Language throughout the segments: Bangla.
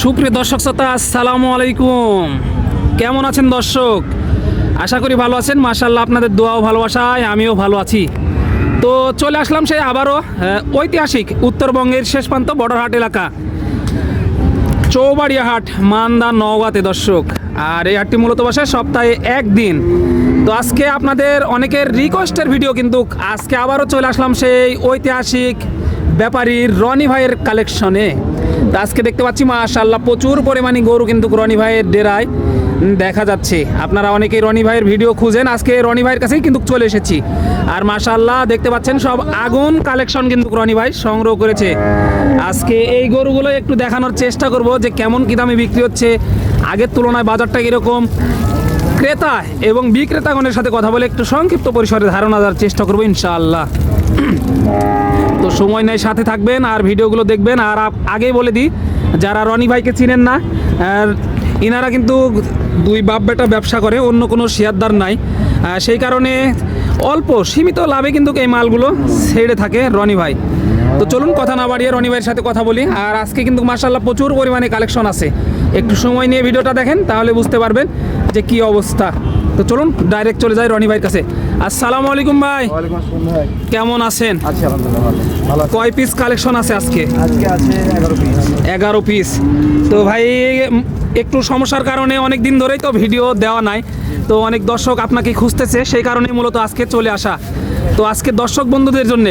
সুপ্রিয় দর্শক শ্রোতা, আসসালামু আলাইকুম। কেমন আছেন দর্শক? আশা করি ভালো আছেন। মাশাল্লাহ আপনাদের দোয়াও ভালোবাসায়, আমিও ভালো আছি। তো চলে আসলাম সেই আবারও ঐতিহাসিক উত্তরবঙ্গের শেষ প্রান্ত বর্ডারহাট এলাকা। চৌবাড়িয়া হাট মান্দা, নওগাঁতে দর্শক। আর এই হাটটি মূলত বসে সপ্তাহে একদিন। তো আজকে আপনাদের অনেকের রিকোয়েস্টের ভিডিও কিন্তু আজকে আবারও চলে আসলাম সেই ঐতিহাসিক ব্যাপারীর রনি ভাইয়ের কালেকশনে তো আজকে দেখতে পাচ্ছি মাশাল্লাহ প্রচুর পরিমাণে গরু কিন্তু রনি ভাইয়ের ডেরায় দেখা যাচ্ছে। আপনারা অনেকেই রনি ভাইয়ের ভিডিও খুঁজেন, আজকে রনি ভাইয়ের কাছেই কিন্তু চলে এসেছি। আর মাশাল্লাহ দেখতে পাচ্ছেন, সব আগুন কালেকশন কিন্তু রনি ভাই সংগ্রহ করেছে। আজকে এই গরুগুলো একটু দেখানোর চেষ্টা করব যে কেমন কী দামে বিক্রি হচ্ছে। আগের তুলনায় বাজারটা কীরকম? ক্রেতা এবং বিক্রেতাগণের সাথে কথা বলে একটু সংক্ষিপ্ত পরিসরে ধারণা দেওয়ার চেষ্টা করব ইনশাআল্লাহ। তো সময় নেই, সাথে থাকবেন আর ভিডিওগুলো দেখবেন। আর আগেই বলে দিই, যারা রনি ভাইকে চিনেন না, আর ইনারা কিন্তু দুই বাপ বেটা ব্যবসা করে, অন্য কোনো শেয়ারদার নাই। সেই কারণে অল্প, সীমিত লাভে কিন্তু এই মালগুলো ছেড়ে থাকে রনি ভাই। তো চলুন, কথা না বাড়িয়ে রনি ভাইয়ের সাথে কথা বলি। আর আজকে কিন্তু মার্শাল্লাহ প্রচুর পরিমাণে কালেকশন আছে। একটু সময় নিয়ে ভিডিওটা দেখেন, তাহলে বুঝতে পারবেন যে কি অবস্থা। তো চলুন, ডাইরেক্ট চলে যাই রনি ভাইয়ের কাছে। আসসালামু আলাইকুম ভাই। কেমন আছেন? কয় পিস কালেকশন আছে আজকে? আজকে আছে এগারো পিস তো ভাই একটু সমস্যার কারণে অনেক দিন ধরেই তো ভিডিও দেওয়া নাই। তো অনেক দর্শক আপনাকে খুঁজতেছে সেই কারণে মূলত আজকে চলে আসা। তো আজকে দর্শক বন্ধুদের জন্য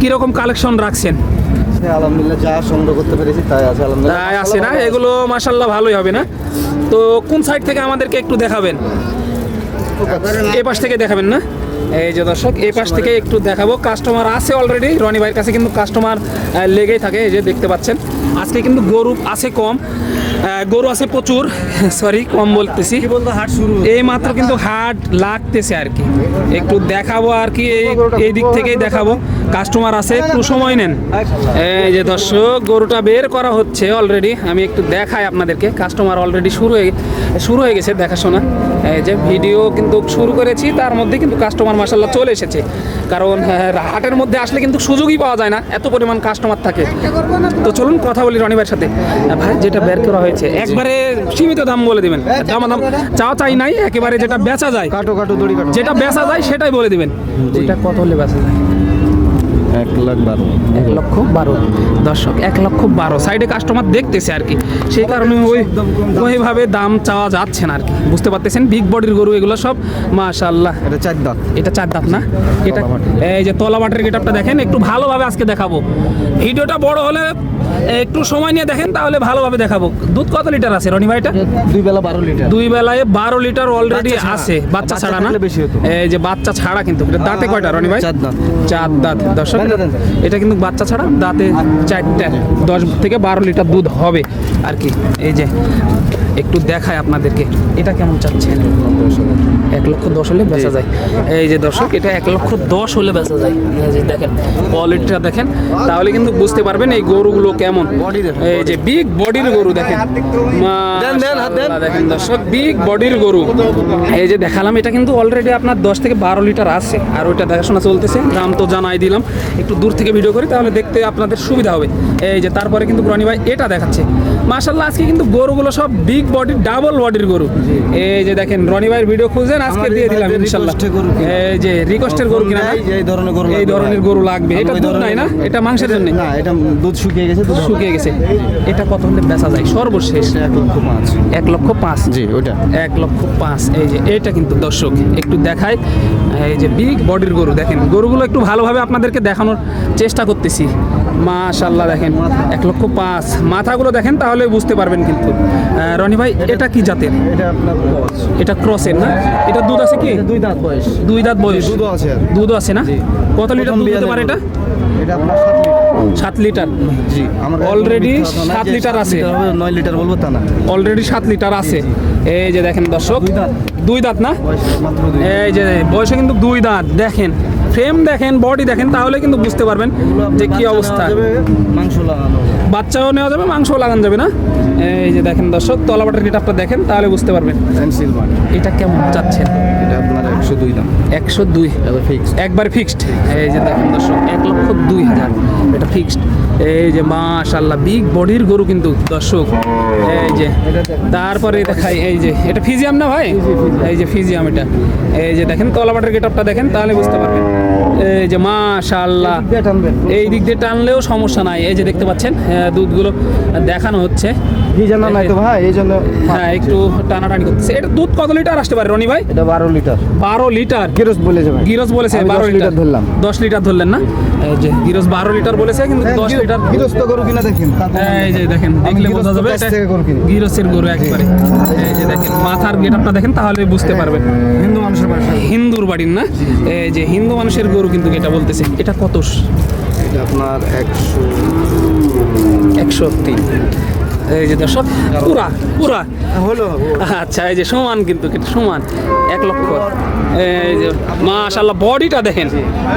কীরকম কালেকশন রাখছেন? আলহামদুলিল্লাহ যা সংগ্রহ করতে পেরেছি তাই আছে আলহামদুলিল্লাহ। তাই আছে না? এগুলো মাসাল্লাহ ভালোই হবে না? তো কোন সাইড থেকে আমাদেরকে একটু দেখাবেন? এ পাশ থেকে দেখাবেন না? এই যে দর্শক এই পাশ থেকে একটু দেখাবো। কাস্টমার আছে অলরেডি রনি ভাইয়ের কাছে কিন্তু কাস্টমার লেগেই থাকে এই যে দেখতে পাচ্ছেন। আজকে কিন্তু গরু আছে কম গরু আছে প্রচুর সরি কম বলতেছি। বলতো হাট শুরু। এই মাত্র কিন্তু হাট লাগতেছে আর কি। একটু দেখাবো আর কি এই দিক থেকেই দেখাবো। কাস্টমার আছে একটু সময় নেন। এই যে দর্শক গরুটা বের করা হচ্ছে অলরেডি আমি একটু দেখাই আপনাদেরকে। কাস্টমার অলরেডি শুরু হয়ে শুরু হয়ে গেছে দেখাশোনা। এই যে ভিডিও কিন্তু শুরু করেছি তার মধ্যে কিন্তু কাস্টমার মাসাল্লাহ চলে এসেছে। কারণ আহ, হাটের মধ্যে আসলে কিন্তু সুযোগই পাওয়া যায় না এত পরিমাণ কাস্টমার থাকে। তো চলুন কথা বলি রনি ভাইয়ের সাথে ভাই যেটা বের করা হয়েছে একবারে সীমিত দাম বলে দিবেন। দাম দাম চাওয়া চাই নাই একেবারে যেটা বেচা যায় কাটো কাটো দড়ি কাটো। যেটা বেচা যায় সেটাই বলে দিবেন। এটা কত হলে বেচা যায়? এক লাখ বারো। এক লক্ষ বারো। দর্শক এক লক্ষ বারো। সাইডে কাস্টমার দেখতেছে আর কি। সেই কারণে ওই ওইভাবে দাম চাওয়া যাচ্ছে না আর কি। বুঝতে পারতেছেন? বিগ বডির গরু এগুলো সব মাশাল্লাহ এটা চার দাঁত। এটা চার দাঁত না? এটা এই যে তলা বাটের গেটআপটা দেখেন একটু ভালোভাবে আজকে দেখাবো। ভিডিওটা বড় হলে একটু সময় নিয়ে দেখেন তাহলে ভালোভাবে দেখাবো। দুধ কত লিটার আছে রনি ভাইটা দুই বেলা বারো লিটার। দুই বেলায় বারো লিটার অলরেডি আছে। বাচ্চা ছাড়া না? বেশি হতো। এই যে বাচ্চা ছাড়া কিন্তু। দাঁতে কয়টা রনি ভাই? চার দাঁত। চার দাঁত। দর্শক। এটা কিন্তু বাচ্চা ছাড়া দাঁতে চারটা, দশ থেকে বারো লিটার দুধ হবে। আর কি, এই যে একটু দেখায় আপনাদেরকে। এটা কেমন চাচ্ছেন এক লক্ষ দশ হলে বেচা যায়। এই যে দর্শক এটা এক লক্ষ দশ হলে বেচা যায়। দেখেন কোয়ালিটিটা দেখেন তাহলে কিন্তু বুঝতে পারবেন এই গরুগুলো কেমন। এই যে বিগ বডির গরু দেখেন। দেখেন দর্শক বিগ বডির গরু। এই যে দেখালাম এটা কিন্তু অলরেডি আপনার দশ থেকে বারো লিটার আছে। আর ওইটা দেখাশোনা চলতেছে দাম তো জানাই দিলাম। একটু দূর থেকে ভিডিও করি তাহলে দেখতে আপনাদের সুবিধা হবে। এই যে তারপরে কিন্তু রনি ভাই এটা দেখাচ্ছে। মাশাল্লাহ আজকে কিন্তু গরুগুলো সব বিগ বডির ডাবল বডির গরু। এই যে দেখেন রনি ভাইয়ের ভিডিও খুঁজেন আজকে দিয়ে দিলাম ইনশাল্লাহ। এই যে রিকোয়েস্টের গরু কিনা? এই ধরনের গরু এই ধরনের গরু লাগবে। এটা দুধ নাই না? এটা মাংসের জন্য? না এটা দুধ শুকিয়ে গেছে দুধ শুকিয়ে গেছে। এটা কত হলে বেচা যায় সর্বশেষ। এক লক্ষ পাঁচ। এক লক্ষ পাঁচ। জি ওইটা। এক লক্ষ পাঁচ। এই যে এটা কিন্তু দর্শক একটু দেখায় এই যে বিগ বডির গরু দেখেন গরুগুলো একটু ভালোভাবে আপনাদেরকে দেখানোর চেষ্টা করতেছি। মাশাল্লাহ দেখেন এক লক্ষ পাঁচ। মাথাগুলো দেখেন তাহলে বুঝতে পারবেন কিন্তু। রনি ভাই এটা কি জাতের? এটা ক্রসের না? এটা দুধ আছে কি? দুই দাঁত বয়স। দুই দাঁত বয়স। দুধও আছে। দুধও আছে না? কত লিটার দুধ হতে পারে এটা? এটা আপনার সাত লিটার। জি না সাত লিটার আছে। নয় লিটার বলব তা না। অলরেডি সাত লিটার আছে। এই যে দেখেন দর্শক দুই দাঁত। না? এই যে বয়সে কিন্তু দুই দাঁত। দেখেন ফ্রেম দেখেন বডি দেখেন তাহলে কিন্তু বুঝতে পারবেন যে কি অবস্থা। মাংস লাগানো বাচ্চাও নেওয়া যাবে মাংসও লাগানো যাবে না? এই যে দেখেন দর্শক তলাবাটের গেটআপটা দেখেন তাহলে বুঝতে পারবেন। এটা কেমন চাচ্ছেন এটা আপনার একশো দুই দাম। একশো দুই? এটা ফিক্স একবার ফিক্সড এই যে দেখেন দর্শক এক লক্ষ দুই হাজার। এটা ফিক্সড এই যে মাশাল্লাহ বিগ বডির গরু কিন্তু দর্শক। এই যে তারপরে দেখাই এই যে এটা ফিজিয়াম না ভাই? এই যে ফিজিয়াম এটা। এই যে দেখেন তলাবাটের গেটআপটা দেখেন তাহলে বুঝতে পারবেন। এই যে মাশাল্লাহ আল্লাহ এই দিক দিয়ে টানলেও সমস্যা নাই। এই যে দেখতে পাচ্ছেন দুধগুলো দেখানো হচ্ছে। কি জানা নাই তো ভাই এই জন্য হ্যাঁ একটু টানাটানি করতেছে। এটা দুধ কত লিটার আসতে পারে রনি ভাই? এটা বারো লিটার। বারো লিটার? গিরস বলেছে ভাই। গিরস বলেছে বারো লিটার ধরলাম। দশ লিটার ধরলেন না? এই যে গিরস বারো লিটার বলেছে কিন্তু দশ লিটার গিরস তো গরু কিনা দেখেন এই যে দেখেন দেখলে বোঝা যাবে। গিরসের গরু একবারে। এই যে দেখেন মাথার গেটআপটা দেখেন তাহলে বুঝতে পারবেন। হিন্দু মানুষের বাসা। হিন্দুর বাড়ির না? এই যে হিন্দু মানুষের গরু কিন্তু এটা বলতেছে। এটা কত? আপনার একশো একশো তিন। এই যে দর্শক পুরা পুরা। হলো। আচ্ছা এই যে সমান কিন্তু কিন্তু সমান এক লক্ষ। এই যে মাশাল্লাহ বডিটা দেখেন।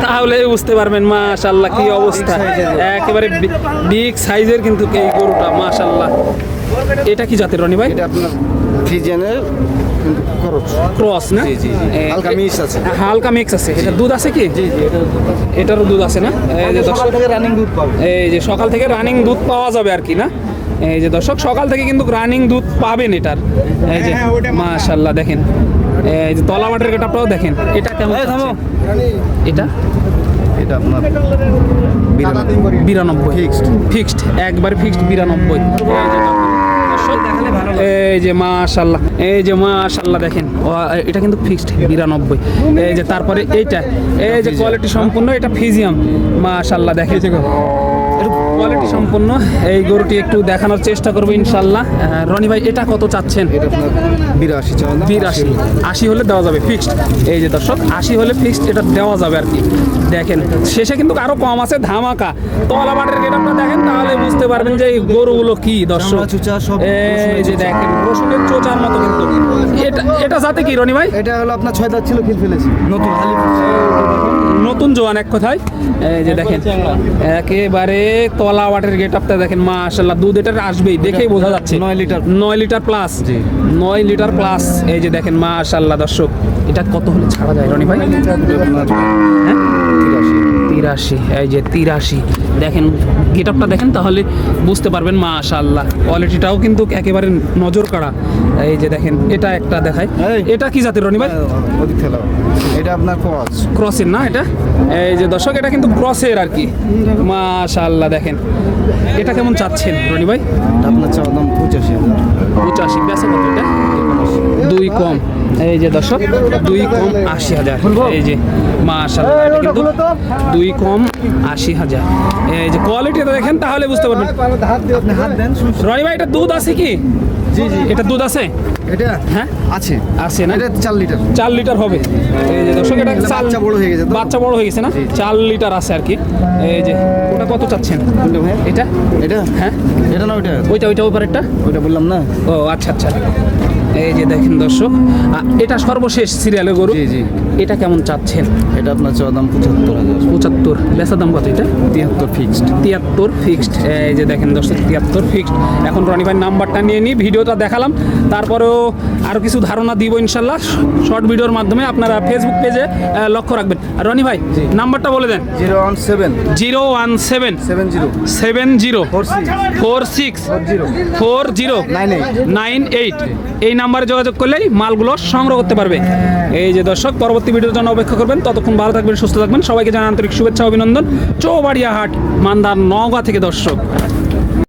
তাহলে বুঝতে পারবেন মাশাল্লাহ কি অবস্থা। একেবারে বিগ সাইজের কিন্তু এই গরুটা মাশাল্লাহ এটা কি জাতের রনি ভাই? এটা আপনার ফিজিয়ানের ক্রস। না। হালকা mix আছে। হালকা মিক্স আছে। এটা দুধ আছে কি? জি জি এটা এটারও দুধ আছে না? এই যে সকাল থেকে রানিং দুধ পাবে এই যে সকাল থেকে রানিং দুধ পাওয়া যাবে আর কি না? এই যে দর্শক সকাল থেকে কিন্তু রানিং দুধ পাবেন এটার। এই যে মাশাল্লাহ দেখেন। এই যে তলা মাটের গেটাপটাও দেখেন। এটা কেমন এই থামো। এটা? এটা আপনার বিরানব্বই। ফিক্সড। ফিক্সড একবার ফিক্সড বিরানব্বই। এই যে দর্শক, এই যে মাশাল্লাহ এই যে মাশাল্লাহ দেখেন। ও, এটা কিন্তু ফিক্সড বিরানব্বই। এই যে তারপরে এইটা এই যে কোয়ালিটি সম্পূর্ণ এটা ফিজিয়াম। মাশাল্লাহ দেখেন। কোয়ালিটি সম্পূর্ণ এই গরুটি একটু দেখানোর চেষ্টা করব ইনশাল্লাহ। রনি ভাই এটা কত চাচ্ছেন? বিরাশি বিরাশি। আশি হলে দেওয়া যাবে ফিক্সড এই যে দর্শক আশি হলে ফিক্সড এটা দেওয়া যাবে আর কি। দেখেন শেষে কিন্তু আরও কম আছে ধামাকা। তলা বাটের গেটআপটা দেখেন তাহলে বুঝতে পারবেন যে এই গরুগুলো কি দর্শক। চামড়া চুচা সব এই যে দেখেন রসুনের চোচার মতো কিন্তু। এটা এটা যাতে কি রনি ভাই? এটা হলো আপনার ছয় দাঁত ছিল কিল ফেলেছি। নতুন হালি। নতুন জোয়ান এক কথায়। এই যে দেখেন একেবারে তলা ওয়াটের গেট আপটা দেখেন মাশাল্লাহ দুধ এটা আসবেই দেখেই বোঝা যাচ্ছে। নয় লিটার। নয় লিটার প্লাস জি। নয় লিটার প্লাস এই যে দেখেন মাশাল্লাহ দর্শক এটা কত হলে ছাড়া যায় রনি ভাই? হ্যাঁ? তিরাশি এই যে তিরাশি। দেখেন গেট আপটা দেখেন তাহলে বুঝতে পারবেন মাশাল্লাহ কোয়ালিটিটাও কিন্তু একেবারে নজর কাড়া। এই যে দেখেন এটা একটা দেখায় এটা কি জাতের রনি ভাই? লাও। এটা আপনার ক্রস ক্রসের না এটা? এই যে দর্শক এটা কিন্তু ক্রসের আর কি। মাশাল্লাহ দেখেন। এটা কেমন চাচ্ছেন রনি ভাই? আপনার চাওয়া দাম পঁচাশি পঁচাশি। বেচা কত এটা? দুই কম। এই যে দর্শক দুই কম আশি হাজার। এই যে মাশাল্লাহ এটা কিন্তু দুই কম আশি হাজার। এই যে কোয়ালিটিটা দেখেন তাহলে বুঝতে পারবেন। আপনি হাত দেন রনি ভাই এটা দুধ আছে কি? জি জি। এটা দুধ আছে? এটা হ্যাঁ? আছে। আছে না? এটা চার লিটার। চার লিটার হবে। এই যে দর্শক এটা বাচ্চা বড় হয়ে গেছে? বাচ্চা বড় হয়ে গেছে না? চার লিটার আছে আর কি। এই যে ওটা কত চাচ্ছেন? কোনটা ভাই এটা? এটা? হ্যাঁ? এটা না ওইটা? ওইটা ওইটা ওপারেরটা ওইটা বললাম না। ও আচ্ছা আচ্ছা। এই যে দেখেন দর্শক এটা সর্বশেষ সিরিয়ালে গরু। জি জি। এটা কেমন চাচ্ছেন? এটা আপনার চাওয়া দাম পঁচাত্তর হাজার। পঁচাত্তর। বেচার দাম কত এটা? তিয়াত্তর ফিক্সড তিয়াত্তর ফিক্সড এই যে দেখেন দর্শক তিয়াত্তর ফিক্সড এখন রনি ভাই নাম্বারটা নিয়ে নিই ভিডিওটা দেখালাম। তারপরেও আরও কিছু ধারণা দিব ইনশাল্লাহ। শর্ট ভিডিওর মাধ্যমে আপনারা ফেসবুক পেজে লক্ষ্য রাখবেন। আর রনি ভাই নাম্বারটা বলে দেন। Zero one seven. Zero one seven. Seven zero. Seven zero. Four six. Four six. Four zero. Four zero. Nine eight. Nine eight. এই নাম্বারে যোগাযোগ করলেই মালগুলো সংগ্রহ করতে পারবে। এই যে দর্শক, পরবর্তী ভিডিওর জন্য অপেক্ষা করবেন। ততক্ষণ ভালো থাকবেন, সুস্থ থাকবেন। সবাইকে জানান আন্তরিক শুভেচ্ছা, অভিনন্দন। চৌবাড়িয়া হাট মান্দার নওগাঁ থেকে দর্শক।